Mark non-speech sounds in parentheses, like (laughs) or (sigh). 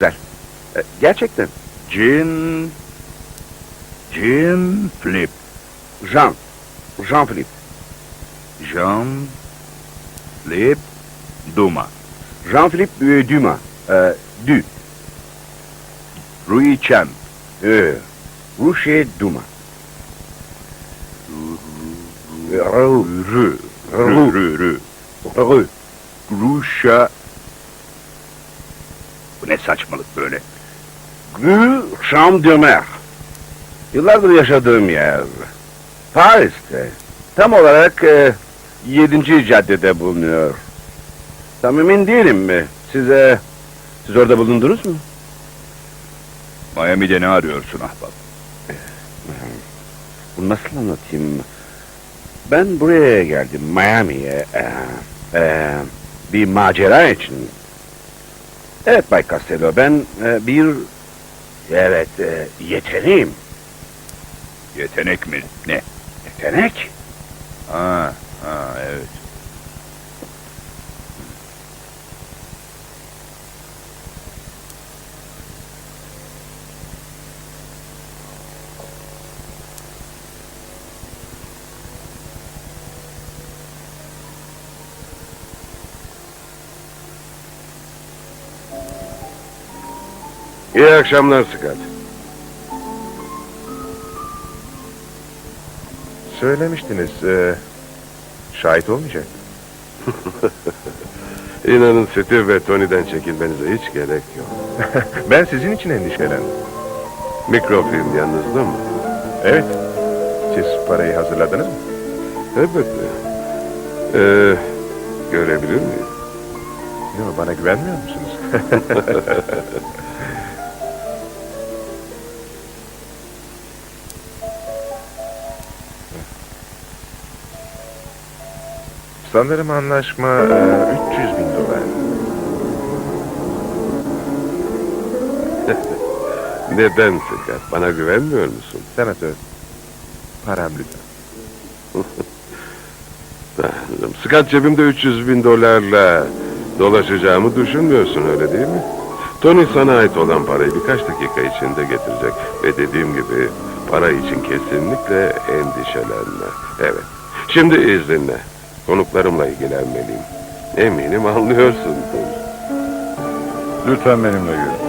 Güzel. E, gerçekten. Jim... Jim Flip. Jean. Jean Philippe. Jean... Flip... Duma. Jean-Philippe e, Dumas. E, du. Rui Chen. E, Roucher Dumas. E, Rou. Rü. Rou. Rü, rü, rü. Rou. Bu ne saçmalık böyle? Rue Champ de Mer. Yıllardır yaşadığım yer. Paris'te. Tam olarak e, 7. caddede bulunuyor. Tam emin değilim mi? Size... Siz orada bulundunuz mu? Miami'de ne arıyorsun ahbap? Bunu nasıl anlatayım? Ben buraya geldim Miami'ye. e, e, bir macera için. Evet Bay Costello ben e, bir... Evet e, yeteneğim. Yetenek mi? Ne? Yetenek? Ha, ha evet. İyi akşamlar Scott. Söylemiştiniz, e, şahit olmayacak. (laughs) İnanın Steve ve Tony'den çekilmenize hiç gerek yok. (laughs) ben sizin için endişelendim. Mikrofilm yanınızda mı? Evet, siz parayı hazırladınız mı? Elbette. Ee, görebilir miyim? Yok, bana güvenmiyor musunuz? (laughs) Sanırım anlaşma e, 300 bin dolar. (laughs) Neden Scott? Bana güvenmiyor musun? Senatör, param lütfen. (laughs) Tanrım, Scott cebimde 300 bin dolarla dolaşacağımı düşünmüyorsun öyle değil mi? Tony sana ait olan parayı birkaç dakika içinde getirecek. Ve dediğim gibi para için kesinlikle endişelenme. Evet. Şimdi izninle. Konuklarımla ilgilenmeliyim. Eminim anlıyorsun. Lütfen benimle yürü.